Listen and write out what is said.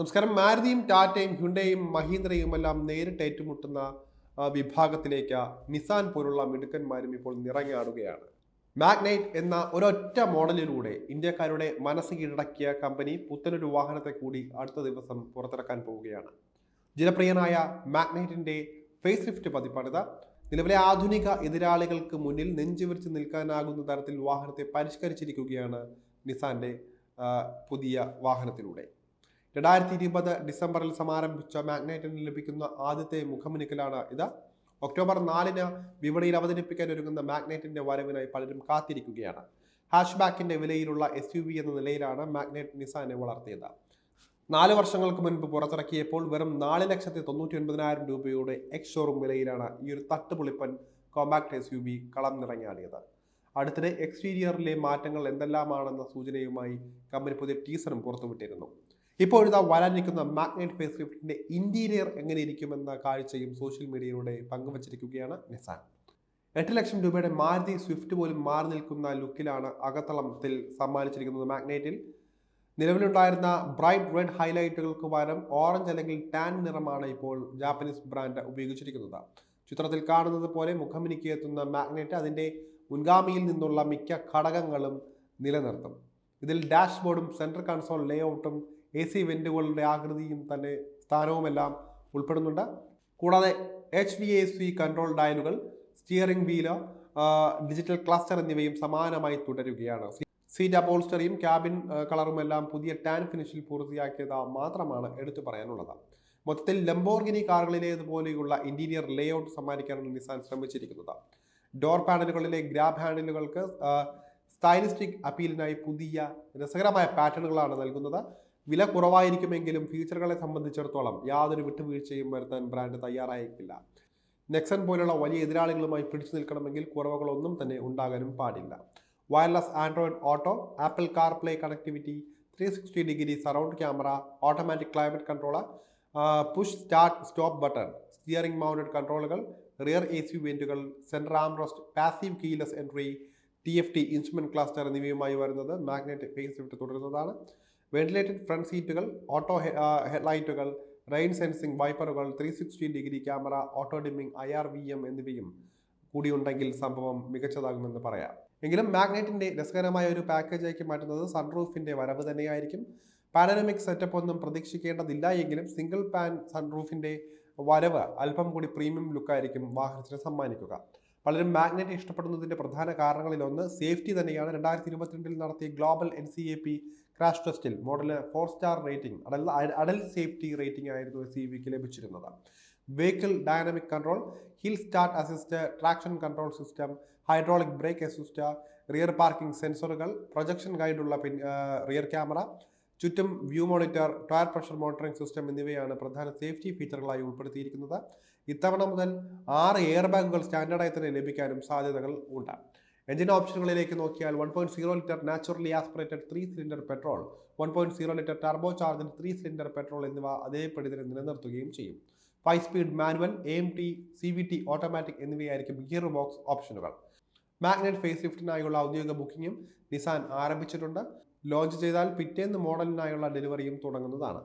നമസ്കാരം. മാരുതിയും ടാറ്റയും ഹ്യുണ്ടയും മഹീന്ദ്രയും എല്ലാം നേരിട്ട് ഏറ്റുമുട്ടുന്ന വിഭാഗത്തിലേക്ക് നിസാൻ പോലുള്ള മിടുക്കന്മാരും ഇപ്പോൾ നിറങ്ങാടുകയാണ് മാഗ്നൈറ്റ് എന്ന ഒരൊറ്റ മോഡലിലൂടെ ഇന്ത്യക്കാരുടെ മനസ്സ് കീഴടക്കിയ കമ്പനി പുത്തനൊരു വാഹനത്തെ കൂടി അടുത്ത ദിവസം പുറത്തിറക്കാൻ പോവുകയാണ്. ജനപ്രിയനായ മാഗ്നൈറ്റിന്റെ ഫേസ് ലിഫ്റ്റ് പതിപ്പാണിത്. നിലവിലെ ആധുനിക എതിരാളികൾക്ക് മുന്നിൽ നെഞ്ചുവിരിച്ച് നിൽക്കാനാകുന്ന തരത്തിൽ വാഹനത്തെ പരിഷ്കരിച്ചിരിക്കുകയാണ് നിസാന്റെ പുതിയ വാഹനത്തിലൂടെ. രണ്ടായിരത്തി ഇരുപത് ഡിസംബറിൽ സമാരംഭിച്ച മാഗ്നൈറ്റിന് ലഭിക്കുന്ന ആദ്യത്തെ മുഖമുനിക്കലാണ് ഇത്. ഒക്ടോബർ നാലിന് വിപണിയിൽ അവതരിപ്പിക്കാൻ ഒരുങ്ങുന്ന മാഗ്നൈറ്റിന്റെ വരവിനായി പലരും കാത്തിരിക്കുകയാണ്. ഹാഷ്ബാക്കിന്റെ വിലയിലുള്ള എസ് യു വി എന്ന നിലയിലാണ് മാഗ്നൈറ്റ് നിസാനെ വളർത്തിയത്. നാല് വർഷങ്ങൾക്ക് മുൻപ് പുറത്തിറക്കിയപ്പോൾ വെറും നാല് ലക്ഷത്തി തൊണ്ണൂറ്റി ഒൻപതിനായിരം രൂപയുടെ എക്സ് ഷോറൂം വിലയിലാണ് ഈ ഒരു തട്ടുപൊളിപ്പൻ കോമ്പാക്ട് എസ് യു വി കളം നിറഞ്ഞാടിയത് അടുത്തിടെ എക്സ്റ്റീരിയറിലെ മാറ്റങ്ങൾ എന്തെല്ലാമാണെന്ന സൂചനയുമായി കമ്പനി പുതിയ ടീസറും പുറത്തുവിട്ടിരുന്നു. ഇപ്പോഴിതാ വരാനിരിക്കുന്ന മാഗ്നറ്റ് ഫേസ് ലിഫ്റ്റിന്റെ ഇന്റീരിയർ എങ്ങനെ ഇരിക്കുമെന്ന കാഴ്ചയും സോഷ്യൽ മീഡിയയിലൂടെ പങ്കുവച്ചിരിക്കുകയാണ് നിസാൻ എട്ട് ലക്ഷം രൂപയുടെ മാരുതി സ്വിഫ്റ്റ് പോലും മാറി നിൽക്കുന്ന ലുക്കിലാണ് അകത്തളത്തിൽ സമ്മാനിച്ചിരിക്കുന്നത് മാഗ്നേറ്റിൽ നിലവിലുണ്ടായിരുന്ന ബ്രൈറ്റ് റെഡ് ഹൈലൈറ്റുകൾക്ക് പകരം ഓറഞ്ച് അല്ലെങ്കിൽ ടാൻ നിറമാണ് ഇപ്പോൾ ജാപ്പനീസ് ബ്രാൻഡ് ഉപയോഗിച്ചിരിക്കുന്നത്. ചിത്രത്തിൽ കാണുന്നത് പോലെ മുഖമിനിക്ക് എത്തുന്ന മാഗ്നറ്റ് അതിന്റെ മുൻഗാമിയിൽ നിന്നുള്ള മിക്ക ഘടകങ്ങളും നിലനിർത്തും. ഇതിൽ ഡാഷ്ബോർഡും സെൻട്രൽ കൺസോൾ ലേഔട്ടും എ സി വെന്റുകളുടെ ആകൃതിയും തന്നെ സ്ഥാനവുമെല്ലാം ഉൾപ്പെടുന്നുണ്ട്. കൂടാതെ H V A C control ഡയലുകൾ steering wheel digital cluster എന്നിവയും സമാനമായി തുടരുകയാണ്. സീറ്റ് അപ്പോൾസ്റ്ററിയും ക്യാബിൻ കളറുമെല്ലാം പുതിയ ടാൻ ഫിനിഷിൽ പൂർത്തിയാക്കിയത് മാത്രമാണ് എടുത്തു പറയാനുള്ളത്. മൊത്തത്തിൽ ലംബോർഗിനി കാറുകളിലേതുപോലെയുള്ള ഇന്റീരിയർ ലേഔട്ട് സമ്മാനിക്കാനാണ് നിസാൻ ശ്രമിച്ചിരിക്കുന്നത്. ഡോർ പാനലുകളിലെ ഗ്രാബ് ഹാൻഡിലുകൾക്ക് സ്റ്റൈലിസ്റ്റിക് അപ്പീലിനായി പുതിയ രസകരമായ പാറ്റേണുകളാണ് നൽകുന്നത്. വില കുറവായിരിക്കുമെങ്കിലും ഫീച്ചറുകളെ സംബന്ധിച്ചിടത്തോളം യാതൊരു വിട്ടുവീഴ്ചയും വരുത്താൻ ബ്രാൻഡ് തയ്യാറായേക്കില്ല നെക്സൺ പോലുള്ള വലിയ എതിരാളികളുമായി പിടിച്ചു നിൽക്കണമെങ്കിൽ കുറവുകളൊന്നും തന്നെ ഉണ്ടാകാനും പാടില്ല. Wireless Android auto Apple car play connectivity three sixty degree surround camera automatic climate controller push start stop button steering mounted കൺട്രോളുകൾ rear A C വെന്റുകൾ central armrest passive keyless entry T F T instrument cluster എന്നിവയുമായി വരുന്നത് Magnite face lift തുടരുന്നതാണ്. Ventilated front സീറ്റുകൾ auto ഹെഡ്ലൈറ്റുകൾ rain sensing വൈപ്പറുകൾ three sixty degree camera auto dimming I R V M എന്നിവയും കൂടിയുണ്ടെങ്കിൽ സംഭവം മികച്ചതാകുമെന്ന് പറയാം. എങ്കിലും മാഗ്നറ്റിന്റെ രസകരമായ ഒരു പാക്കേജാക്കി മാറ്റുന്നത് സൺറൂഫിന്റെ വരവ് തന്നെയായിരിക്കും. പാനനമിക് സെറ്റപ്പ് ഒന്നും പ്രതീക്ഷിക്കേണ്ടതില്ല എങ്കിലും സിംഗിൾ പാൻ സൺറൂഫിന്റെ വരവ് അല്പം കൂടി പ്രീമിയം ലുക്കായിരിക്കും വാഹനത്തിന് സമ്മാനിക്കുക. പലരും മാഗ്നറ്റ് ഇഷ്ടപ്പെടുന്നതിന്റെ പ്രധാന കാരണങ്ങളിലൊന്ന് സേഫ്റ്റി തന്നെയാണ്. രണ്ടായിരത്തി ഇരുപത്തിരണ്ടിൽ നടത്തിയ global N C A P crash ടെസ്റ്റിൽ മോഡലിന് four star rating adult adult safety rating ആയിരുന്നു സി വിക്ക് ലഭിച്ചിരുന്നത്. Vehicle dynamic control hill start assist traction control system hydraulic brake assist rear parking സെൻസറുകൾ പ്രൊജക്ഷൻ ഗൈഡുള്ള പിൻ റിയർ ക്യാമറ ചുറ്റും view monitor tyre pressure monitoring system എന്നിവയാണ് പ്രധാന സേഫ്റ്റി ഫീച്ചറുകളായി ഉൾപ്പെടുത്തിയിരിക്കുന്നത്. ഇത്തവണ മുതൽ ആറ് എയർ ബാഗുകൾ സ്റ്റാൻഡേർഡായി തന്നെ ലഭിക്കാനും സാധ്യതകൾ ഉണ്ട്. എഞ്ചിൻ ഓപ്ഷനുകളിലേക്ക് നോക്കിയാൽ one point zero litre naturally aspirated three cylinder petrol one point zero litre turbo charged three cylinder petrol എന്നിവ അതേപടി തന്നെ നിലനിർത്തുകയും ചെയ്യും. Five speed manual A M T C V T automatic എന്നിവയായിരിക്കും gear box ഓപ്ഷനുകൾ Magnite face ലിഫ്റ്റിനായുള്ള ഔദ്യോഗിക ബുക്കിംഗും Nissan ആരംഭിച്ചിട്ടുണ്ട്. ലോഞ്ച് ചെയ്താൽ പിറ്റേന്ന് മോഡലിനായുള്ള ഡെലിവറിയും തുടങ്ങുന്നതാണ്.